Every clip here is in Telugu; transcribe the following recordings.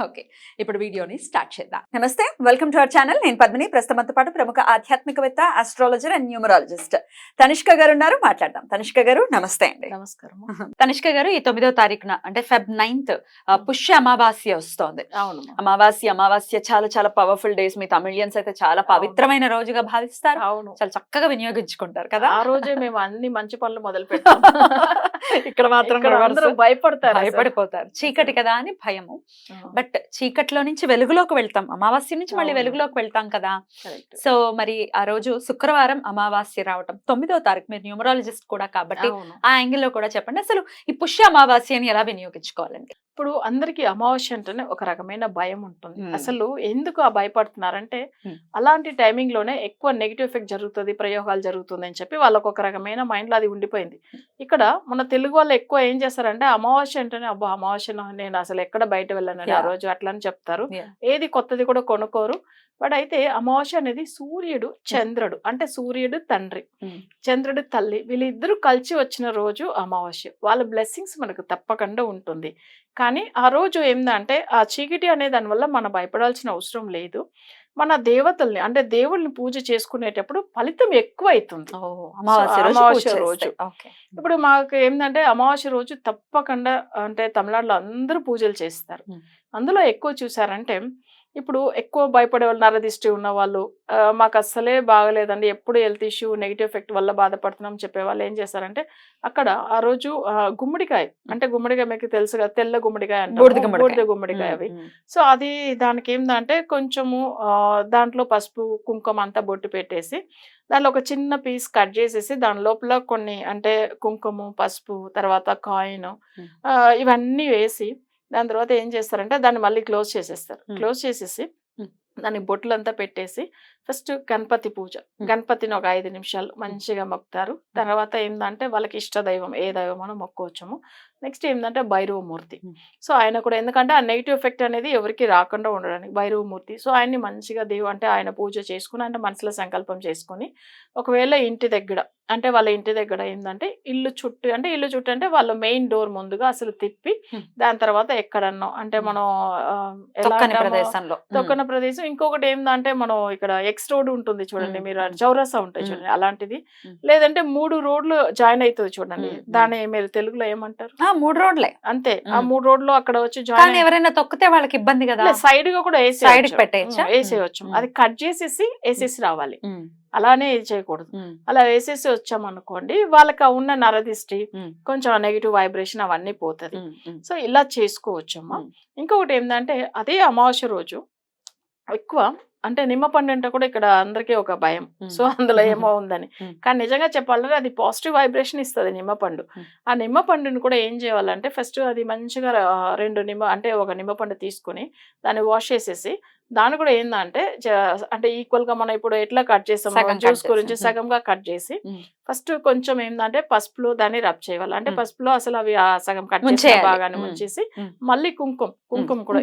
ఓకే ఇప్పుడు వీడియోని స్టార్ట్ చేద్దాం. నమస్తే వెల్కమ్ టు అవర్ ఛానల్. నేను పద్మిని. ప్రస్తుతంతో పాటు ప్రముఖ ఆధ్యాత్మికవేత్త ఆస్ట్రాలజర్ అండ్ న్యూమరాలజిస్ట్ తనిష్క గారు ఉన్నారు. మాట్లాడదాం. తనిష్క గారు నమస్తే అండి. నమస్కారం తనిష్క గారు ఈ తొమ్మిదో తారీఖున అంటే ఫెబ్ నైన్త్ పుష్య అమావాస్య వస్తోంది. అవును అమావాస్య అమావాస్య చాలా చాలా పవర్ఫుల్ డేస్ మీ తమిళియన్స్ అయితే చాలా పవిత్రమైన రోజుగా భావిస్తారు. అవును. చాలా చక్కగా వినియోగించుకుంటారు కదా? ఆ రోజే మేము అన్ని మంచి పనులు మొదలు పెట్టాం. ఇక్కడ మాత్రం భయపడతారు. భయపడిపోతారు. చీకటి కదా అని భయము. ఆ, బట్ చీకట్లో నుంచి వెలుగులోకి వెళ్తాం అమావాస్య నుంచి మళ్ళీ. వెలుగులోకి వెళ్తాం కదా. సో మరి ఆ రోజు శుక్రవారం అమావాస్య రావటం తొమ్మిదో తారీఖు మీరు న్యూమరాలజిస్ట్ కూడా కాబట్టి. ఆ యాంగిల్లో కూడా చెప్పండి అసలు ఈ పుష్య అమావాస్యని ఎలా వినియోగించుకోవాలండి ఇప్పుడు అందరికి అమావాస్య అంటేనే ఒక రకమైన భయం ఉంటుంది. అసలు ఎందుకు ఆ భయపడుతున్నారంటే. అలాంటి టైమింగ్లోనే ఎక్కువ నెగిటివ్ ఎఫెక్ట్ జరుగుతుంది ప్రయోగాలు జరుగుతుంది అని చెప్పి వాళ్ళకు ఒక రకమైన మైండ్లో అది ఉండిపోయింది ఇక్కడ మన తెలుగు వాళ్ళు ఎక్కువ ఏం చేస్తారంటే అమావాస్య అంటేనే అబ్బా అమావాస్య నేను అసలు ఎక్కడ బయట వెళ్ళను ఆ. రోజు అట్లా అని చెప్తారు. ఏది కొత్తది కూడా కొనుక్కోరు బట్ అయితే అమావాస్య అనేది సూర్యుడు చంద్రుడు అంటే సూర్యుడు తండ్రి. చంద్రుడు తల్లి వీళ్ళిద్దరూ కలిసి వచ్చిన రోజు అమావాస్య వాళ్ళ బ్లెస్సింగ్స్ మనకు తప్పకుండా ఉంటుంది కానీ ఆ రోజు ఏందంటే ఆ చీకటి అనే దానివల్ల మనం భయపడాల్సిన అవసరం లేదు. మన దేవతల్ని అంటే దేవుళ్ళని పూజ చేసుకునేటప్పుడు ఫలితం ఎక్కువ అవుతుంది అమావాస్య రోజు. ఇప్పుడు మాకు ఏంటంటే అమావాస్య రోజు తప్పకుండా అంటే తమిళనాడులో అందరూ పూజలు చేస్తారు. అందులో ఎక్కువ చూసారంటే ఇప్పుడు ఎక్కువ భయపడే వాళ్ళు నరదిష్టి ఉన్న వాళ్ళు మాకు అస్సలే బాగలేదండి ఎప్పుడు హెల్త్ ఇష్యూ నెగిటివ్ ఎఫెక్ట్ వల్ల బాధపడుతున్నాం చెప్పే వాళ్ళు ఏం చేస్తారంటే అక్కడ ఆ రోజు గుమ్మడికాయ అంటే గుమ్మడికాయ మీకు తెలుసు కదా తెల్ల గుమ్మడికాయ అంటే బూడిద గుమ్మడికాయ. అవి. సో అది దానికి ఏంటంటే కొంచెము దాంట్లో పసుపు కుంకుమ అంతా బొట్టు పెట్టేసి దానిలో ఒక చిన్న పీస్ కట్ చేసేసి దాని లోపల కొన్ని అంటే కుంకుమ పసుపు తర్వాత కాయిన్. ఇవన్నీ వేసి దాని తర్వాత ఏం చేస్తారంటే దాన్ని మళ్ళీ క్లోజ్ చేసేస్తారు. క్లోజ్ చేసేసి. దాని బొట్లంతా పెట్టేసి ఫస్ట్ గణపతి పూజ. గణపతిని ఒక ఐదు నిమిషాలు మంచిగా మొక్కుతారు. తర్వాత ఏంటంటే వాళ్ళకి ఇష్ట దైవం ఏ దైవం అని మొక్కోవచ్చము. నెక్స్ట్ ఏంటంటే భైరవమూర్తి. సో ఆయన కూడా ఎందుకంటే ఆ నెగిటివ్ ఎఫెక్ట్ అనేది ఎవరికి రాకుండా ఉండడానికి భైరవమూర్తి సో ఆయన్ని మంచిగా దేవు అంటే ఆయన పూజ చేసుకుని అంటే మనసులో సంకల్పం చేసుకుని ఒకవేళ ఇంటి దగ్గర అంటే వాళ్ళ ఇంటి దగ్గర ఏంటంటే ఇల్లు చుట్టూ అంటే ఇల్లు చుట్టూ అంటే వాళ్ళ మెయిన్ డోర్ ముందుగా అసలు తిప్పి. దాని తర్వాత ఎక్కడన్నా అంటే. మనం ప్రదేశంలో తొక్కన ప్రదేశం ఇంకొకటి ఏంటంటే మనం ఇక్కడ ఎక్స్ రోడ్ ఉంటుంది చూడండి. మీరు చౌరసా ఉంటాయి. చూడండి అలాంటిది. లేదంటే మూడు రోడ్లు జాయిన్ అవుతుంది చూడండి. దాన్ని మీరు తెలుగులో ఏమంటారు మూడు రోడ్లే అంతే ఆ. మూడు రోడ్లు అక్కడ వచ్చి కానీ జాయిన్ ఎవరైనా తొక్కితే వాళ్ళకి ఇబ్బంది కదా సైడ్గా కూడా కి పెట్టేయచ్చా? వేసేయచ్చు. అది కట్ చేసేసి వేసేసి రావాలి అలానే ఇది చేయకూడదు అలా వేసేసి వచ్చామనుకోండి వాళ్ళకి ఆ ఉన్న నరదిష్టి. కొంచెం నెగిటివ్ వైబ్రేషన్ అవన్నీ పోతుంది. సో ఇలా చేసుకోవచ్చమ్మా మ్మ్. ఇంకొకటి ఏంటంటే అదే అమావాస్య రోజు ఎక్కువ అంటే నిమ్మ పండు అంటే కూడా ఇక్కడ అందరికీ ఒక భయం. సో అందులో ఏమో ఉందని. కానీ నిజంగా చెప్పాలంటే అది పాజిటివ్ వైబ్రేషన్ ఇస్తుంది నిమ్మ పండు మ్మ్. ఆ నిమ్మ పండుని కూడా ఏం చేయాలంటే ఫస్ట్ అది మంచిగా రెండు నిమ్మ అంటే ఒక నిమ్మ పండు తీసుకుని దాన్ని వాష్ చేసేసి దాన్ని కూడా ఏందంటే అంటే ఈక్వల్గా మనం ఇప్పుడు ఎట్లా కట్ చేస్తాం జ్యూస్ గురించి. సగంగా కట్ చేసి. ఫస్ట్ కొంచెం ఏంటంటే పసుపులో దాన్ని రబ్ చేయాలి అంటే. పసుపులో అసలు అవి ఆ సగం కట్ ముంచేయాలి. భాగాన్ని. ముంచేసి. మళ్ళీ కుంకుమ కుంకుమ కూడా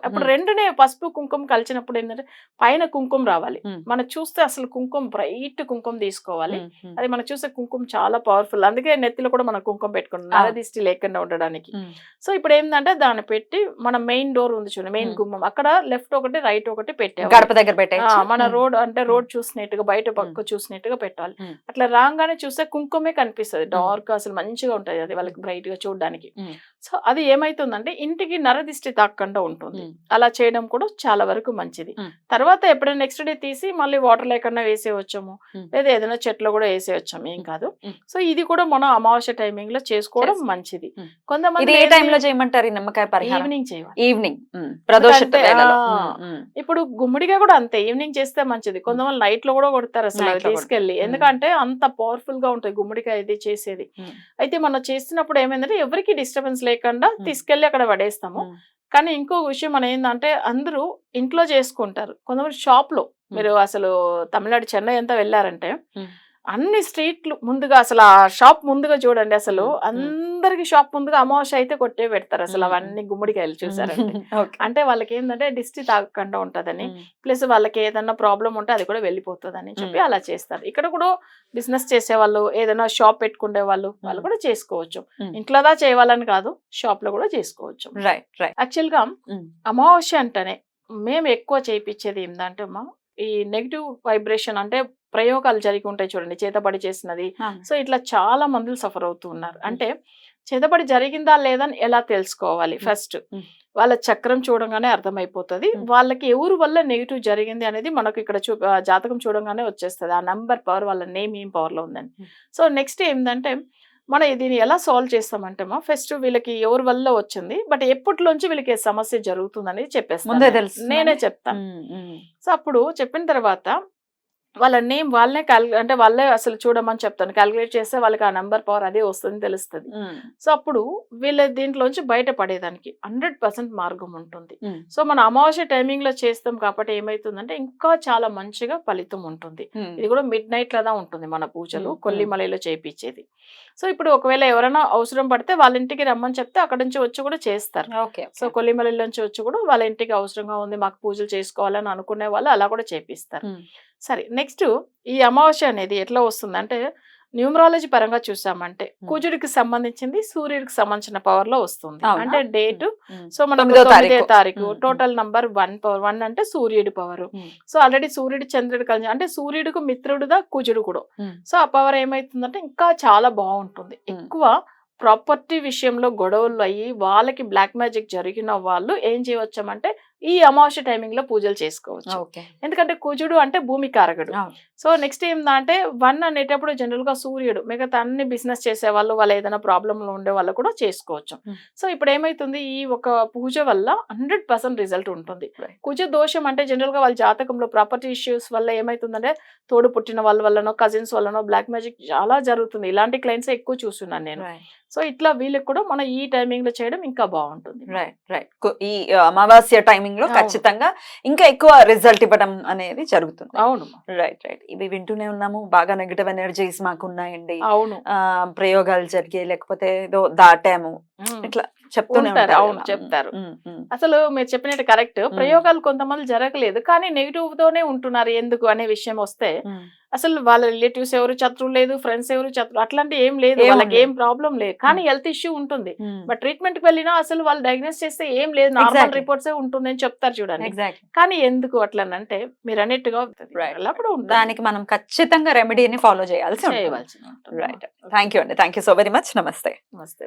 అప్పుడు. రెండునే పసుపు కుంకుమ కలిసినప్పుడు ఏంటంటే పైన కుంకుమ రావాలి. మనం చూస్తే అసలు కుంకుమ బ్రైట్ కుంకుమ తీసుకోవాలి. అది మనం చూస్తే కుంకుమ చాలా పవర్ఫుల్ అందుకే నెత్తిలో కూడా మనం కుంకుమ పెట్టుకుంటాం ఆ. నరదిష్టి లేకుండా ఉండడానికి సో ఇప్పుడు ఏంటంటే దాన్ని పెట్టి మన మెయిన్ డోర్ ఉంది చూడండి మెయిన్ మ్మ్. గుమ్మం అక్కడ లెఫ్ట్ ఒకటి రైట్ ఒకటి పెట్టాలి గడప దగ్గర ఆ, మన రోడ్ అంటే రోడ్ చూసినట్టుగా బయట పక్క చూసినట్టుగా పెట్టాలి. అట్లా రాగానే చూస్తే కుంకుమే కనిపిస్తుంది. డార్క్ అసలు మంచిగా ఉంటది అది వాళ్ళకి బ్రైట్గా చూడడానికి. సో అది ఏమైతుందంటే ఇంటికి నరదిష్టి తాకుండా ఉంటుంది. అలా చేయడం కూడా చాలా వరకు మంచిది. తర్వాత ఎప్పుడైనా నెక్స్ట్ డే తీసి మళ్ళీ వాటర్ లేకుండా వేసేయవచ్చాము మ్మ్. లేదా ఏదైనా చెట్లు కూడా వేసేయచ్చాము ఏం కాదు. సో ఇది కూడా మనం అమావాస్య టైమింగ్లో చేసుకోవడం చేసుకో. మంచిది. కొంతమంది ఏ టైంలో చేయమంటారు ఈ నిమ్మకాయ పరిహారం? ఈవినింగ్ చేయాలి. ఈవినింగ్. ఇప్పుడు గుమ్మడిగా కూడా అంతే. ఈవినింగ్ చేస్తే మంచిది. కొంతమంది నైట్లో కూడా కొడతారు అసలు కొడతారు. ఎందుకంటే అంత పవర్ఫుల్గా ఉంటుంది గుమ్మడికాయ ఇది చేసేది. అయితే మనం చేస్తున్నప్పుడు ఏమైందంటే ఎవరికి డిస్టర్బెన్స్ లేకుండా. తీసుకెళ్ళి అక్కడ పడేస్తాము. కానీ ఇంకో విషయం మన ఏంటంటే అందరూ ఇంట్లో చేసుకుంటారు. కొంతమంది షాప్లో మీరు అసలు తమిళనాడు చెన్నై అంతా వెళ్ళారంటే. అన్ని స్ట్రీట్లు ముందుగా అసలు ఆ షాప్ ముందుగా చూడండి అసలు. అందరికి షాప్ ముందుగా అమావాస్య అయితే కొట్టే పెడతారు అసలు. అవన్నీ గుమ్మడికాయలు చూసారంటే అంటే వాళ్ళకి ఏంటంటే దిష్టి తాగకుండా ఉంటదని ప్లస్ వాళ్ళకి ఏదైనా ప్రాబ్లం ఉంటే అది కూడా వెళ్ళిపోతుందని చెప్పి. అలా చేస్తారు ఇక్కడ కూడా బిజినెస్ చేసే వాళ్ళు ఏదైనా షాప్ పెట్టుకునే వాళ్ళు వాళ్ళు. కూడా చేసుకోవచ్చు. ఇంట్లోదా చేయాలని కాదు షాప్లో కూడా చేసుకోవచ్చు రైట్ రైట్ యాక్చువల్గా అమావాస్య అంటేనే మేము ఎక్కువ చేయించేది ఏంటంటే అమ్మా ఈ నెగిటివ్ వైబ్రేషన్ అంటే ప్రయోగాలు జరిగి ఉంటాయి చూడండి చేతబడి చేసినది. సో ఇట్లా చాలా మందులు సఫర్ అవుతూ ఉన్నారు. అంటే చేతబడి జరిగిందా లేదని ఎలా తెలుసుకోవాలి. ఫస్ట్. వాళ్ళ చక్రం చూడంగానే అర్థమైపోతుంది. వాళ్ళకి ఎవరు వల్ల నెగిటివ్ జరిగింది అనేది మనకు ఇక్కడ చూ జాతకం చూడంగానే వచ్చేస్తుంది. ఆ నంబర్ పవర్ వాళ్ళ నేమ్ ఏం పవర్లో ఉందని. సో నెక్స్ట్ ఏంటంటే మనం దీన్ని ఎలా సాల్వ్ చేస్తామంటే మా ఫస్ట్ వీళ్ళకి ఎవరి వల్ల వచ్చింది బట్ ఎప్పటిలోంచి వీళ్ళకి సమస్య జరుగుతుందని చెప్పేస్తాను? నేనే. చెప్తాను సో అప్పుడు చెప్పిన తర్వాత వాళ్ళ నేమ్ వాళ్ళనే క్యాల్ అంటే వాళ్ళే అసలు చూడమని చెప్తాను క్యాలిక్యులేట్ చేస్తే వాళ్ళకి ఆ నెంబర్ పవర్ అదే వస్తుంది తెలుస్తుంది. సో అప్పుడు వీళ్ళ దీంట్లోంచి బయటపడేదానికి హండ్రెడ్ పర్సెంట్ మార్గం ఉంటుంది. సో మన అమావాస్య టైమింగ్లో చేస్తాం కాబట్టి ఏమైతుందంటే ఇంకా చాలా మంచిగా ఫలితం ఉంటుంది. ఇది కూడా మిడ్ నైట్ లదా ఉంటుంది మన పూజలు. కొల్లిమలలో చేపించేది సో ఇప్పుడు ఒకవేళ ఎవరైనా అవసరం పడితే వాళ్ళ ఇంటికి రమ్మని చెప్తే అక్కడ నుంచి వచ్చి కూడా చేస్తారు. ఓకే సో కొల్లిమల నుంచి వచ్చి కూడా వాళ్ళ ఇంటికి అవసరంగా ఉంది మాకు పూజలు చేసుకోవాలని అనుకునే వాళ్ళు అలా కూడా చేపిస్తారు. సరే నెక్స్ట్ ఈ అమావాస్య అనేది ఎట్లా వస్తుంది అంటే న్యూమరాలజీ పరంగా చూసామంటే కుజుడికి సంబంధించింది సూర్యుడికి సంబంధించిన పవర్లో వస్తుంది? అంటే డేట్ సో తొమ్మిదో తొమ్మిదో తారీఖు. Total number one power one అంటే సూర్యుడి పవర్. సో ఆల్రెడీ సూర్యుడు చంద్రుడు కలిసి అంటే సూర్యుడికి మిత్రుడుదా కుజుడు కూడా. సో ఆ పవర్ ఏమైతుందంటే ఇంకా చాలా బాగుంటుంది. ఎక్కువ ప్రాపర్టీ విషయంలో గొడవలు అయ్యి వాళ్ళకి బ్లాక్ మ్యాజిక్ జరిగిన వాళ్ళు ఏం చేయవచ్చామంటే ఈ అమావాస్య టైమింగ్లో పూజలు చేసుకోవచ్చు. ఎందుకంటే కుజుడు అంటే భూమి కారకుడు. సో నెక్స్ట్ ఏంటంటే వన్ అనేటప్పుడు జనరల్గా సూర్యుడు మిగతా అన్ని బిజినెస్ చేసే వాళ్ళు వాళ్ళు ఏదైనా ప్రాబ్లమ్లో ఉండే వాళ్ళు కూడా చేసుకోవచ్చు. సో ఇప్పుడు ఏమైతుంది? ఈ ఒక పూజ వల్ల హండ్రెడ్ పర్సెంట్ రిజల్ట్ ఉంటుంది. కుజ దోషం అంటే జనరల్గా వాళ్ళ జాతకంలో ప్రాపర్టీ ఇష్యూస్ వల్ల ఏమైతుందంటే తోడు పుట్టిన వాళ్ళ వల్లనో కజిన్స్ వల్లనో బ్లాక్ మ్యాజిక్ చాలా జరుగుతుంది. ఇలాంటి క్లయింట్స్ ఎక్కువ చూస్తున్నాను నేను. సో ఇట్లా వీళ్ళకి కూడా మనం ఈ టైమింగ్లో చేయడం ఇంకా బాగుంటుంది. రైట్ రైట్ ఈ అమావాస్య టైమింగ్ లో అవును. ఖచ్చితంగా ఇంకా ఎక్కువ రిజల్ట్ ఇవ్వడం అనేది జరుగుతుంది. అవును. Right right. ఇవి వింటూనే ఉన్నాము. బాగా నెగటివ్ ఎనర్జీస్ మాకు ఉన్నాయండి అవును ప్రయోగాలు జరిగాయి. లేకపోతే ఏదో దాటాము. ఇట్లా చెప్తూనే ఉంటారు, ఉంటారు అవును. చెప్తారు. అసలు మీరు చెప్పినట్టు కరెక్ట్. ప్రయోగాలు కొంతమంది జరగలేదు కానీ నెగిటివ్ తోనే ఉంటున్నారు ఎందుకు అనే విషయం వస్తే. అసలు వాళ్ళ రిలేటివ్స్ ఎవరు శత్రువు లేదు ఫ్రెండ్స్ ఎవరు శత్రు అట్లాంటి ఏం లేదు. వాళ్ళకి. ఏం ప్రాబ్లం లేదు. కానీ హెల్త్ ఇష్యూ ఉంటుంది. బట్ ట్రీట్మెంట్కి వెళ్ళినా అసలు వాళ్ళు డయాగ్నోస్ చేస్తే ఏం లేదు. నార్మల్. రిపోర్ట్స్ ఉంటుంది అని చెప్తారు చూడండి. కానీ ఎందుకు అట్లనంటే మీరు అన్నట్టుగా ఉంటుంది. దానికి మనం ఖచ్చితంగా రెమెడీని ఫాలో చేయాల్సి రైట్ థ్యాంక్ యూ అండి. Thank you so very much నమస్తే నమస్తే.